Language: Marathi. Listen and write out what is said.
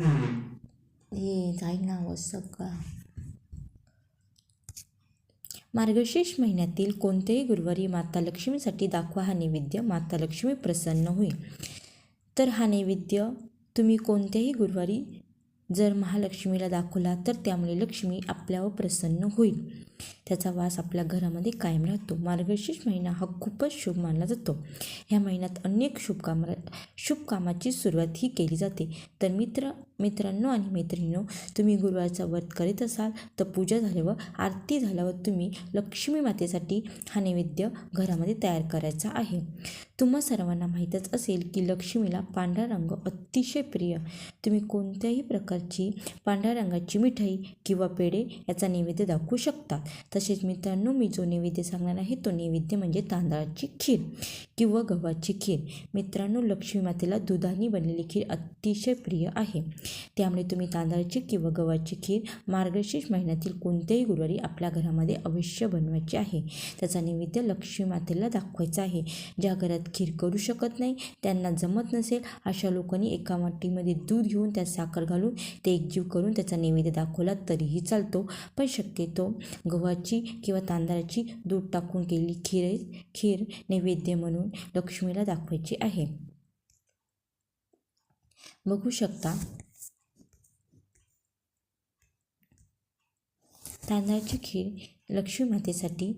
हे जाईल नाव सगळं मार्गशीर्ष महिन्यातील कोणत्याही गुरुवारी माता लक्ष्मीसाठी दाखवा हा नैवेद्य माता लक्ष्मी प्रसन्न होईल तर हा नैवेद्य तुम्ही कोणत्याही गुरुवारी जर महालक्ष्मीला दाखवला तर त्यामुळे लक्ष्मी आपल्यावर प्रसन्न होईल त्याचा वास आपल्या घरामध्ये कायम राहतो मार्गशीर्ष महिना हा खूपच शुभ मानला जातो ह्या महिन्यात अनेक शुभकामा शुभकामाची सुरुवात ही केली जाते तर मित्र मित्रांनो आणि मैत्रिणींनो तुम्ही गुरुवारचा व्रत करीत असाल तर पूजा झाल्यावर आरती झाल्यावर तुम्ही लक्ष्मी मातेसाठी हा नैवेद्य घरामध्ये तयार करायचा आहे. तुम्हा सर्वांना माहीतच असेल की लक्ष्मीला पांढरा रंग अतिशय प्रिय. तुम्ही कोणत्याही प्रकारची पांढऱ्या रंगाची मिठाई किंवा पेढे याचा नैवेद्य दाखवू शकता तसेच मित्रांनो मी जो नैवेद्य सांगणार आहे तो नैवेद्य म्हणजे तांदळाची खीर किंवा गव्हाची खीर. मित्रांनो लक्ष्मी मातेला दुधाने बनलेली खीर अतिशय प्रिय आहे. त्यामुळे तुम्ही तांदळाची किंवा गव्हाची खीर मार्गशीर्ष महिन्यातील कोणत्याही गुरुवारी आपल्या घरामध्ये अवश्य बनवायची आहे. त्याचा नैवेद्य लक्ष्मी मातेला दाखवायचा आहे. ज्या घरात खीर करू शकत नाही त्यांना जमत नसेल अशा लोकांनी एका वाटीमध्ये दूध घेऊन त्यात साखर घालून ते एकजीव करून त्याचा नैवेद्य दाखवला तरीही चालतो. पण शक्यतो गव्हाची किंवा तांदळाची दूध टाकून केलेली खीर खीर नैवेद्य म्हणून लक्ष्मीला दाखवायची आहे. बघू शकता तांदळाची खीर लक्ष्मी मातेसाठी